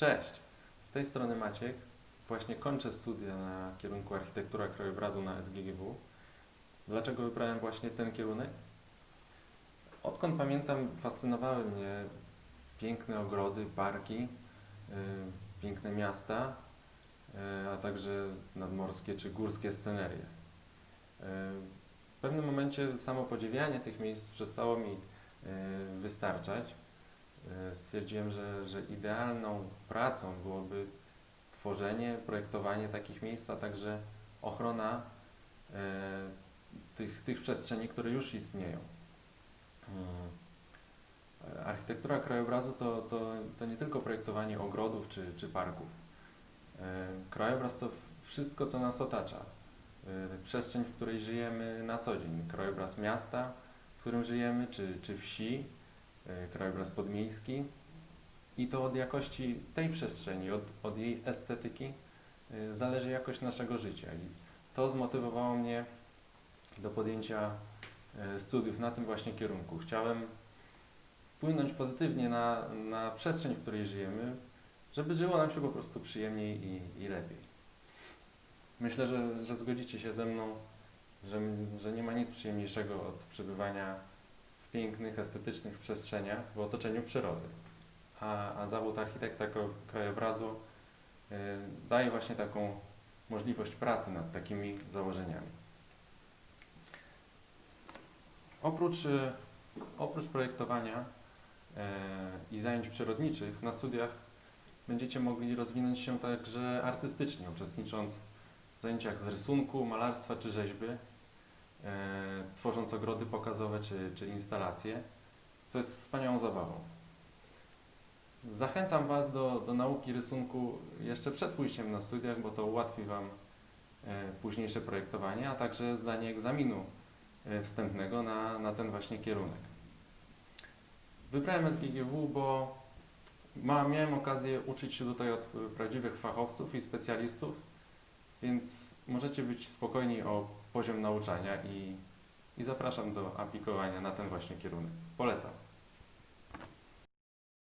Cześć, z tej strony Maciek. Właśnie kończę studia na kierunku architektura krajobrazu na SGGW. Dlaczego wybrałem właśnie ten kierunek? Odkąd pamiętam, fascynowały mnie piękne ogrody, parki, yy, piękne miasta, yy, a także nadmorskie czy górskie scenerie. Yy, w pewnym momencie samo podziwianie tych miejsc przestało mi yy, wystarczać. E, stwierdziłem, że, że idealną pracą byłoby tworzenie, projektowanie takich miejsc, a także ochrona e, tych, tych przestrzeni, które już istnieją. E, Architektura krajobrazu to, to, to nie tylko projektowanie ogrodów czy, czy parków. Krajobraz to wszystko, co nas otacza. Przestrzeń, w której żyjemy na co dzień. Krajobraz miasta, w którym żyjemy, czy, czy wsi, krajobraz podmiejski i to od jakości tej przestrzeni, od, od jej estetyki e, zależy jakość naszego życia. I to zmotywowało mnie do podjęcia e, studiów na tym właśnie kierunku. Chciałem wpłynąć pozytywnie na, na przestrzeń, w której żyjemy, żeby żyło nam się po prostu przyjemniej i, i lepiej. Myślę, że, że zgodzicie się ze mną, że, że nie ma nic przyjemniejszego od przebywania pięknych, estetycznych przestrzeniach w otoczeniu przyrody. A, a zawód architekta krajobrazu y, daje właśnie taką możliwość pracy nad takimi założeniami. Oprócz, oprócz projektowania y, i zajęć przyrodniczych na studiach będziecie mogli rozwinąć się także artystycznie, uczestnicząc w zajęciach z rysunku, malarstwa czy rzeźby, tworząc ogrody pokazowe czy, czy instalacje, co jest wspaniałą zabawą. Zachęcam Was do, do nauki rysunku jeszcze przed pójściem na studiach, bo to ułatwi Wam e, późniejsze projektowanie, a także zdanie egzaminu e, wstępnego na, na ten właśnie kierunek. Wybrałem SGGW, bo ma, miałem okazję uczyć się tutaj od e, prawdziwych fachowców i specjalistów, więc możecie być spokojni o poziom nauczania i, i zapraszam do aplikowania na ten właśnie kierunek. Polecam.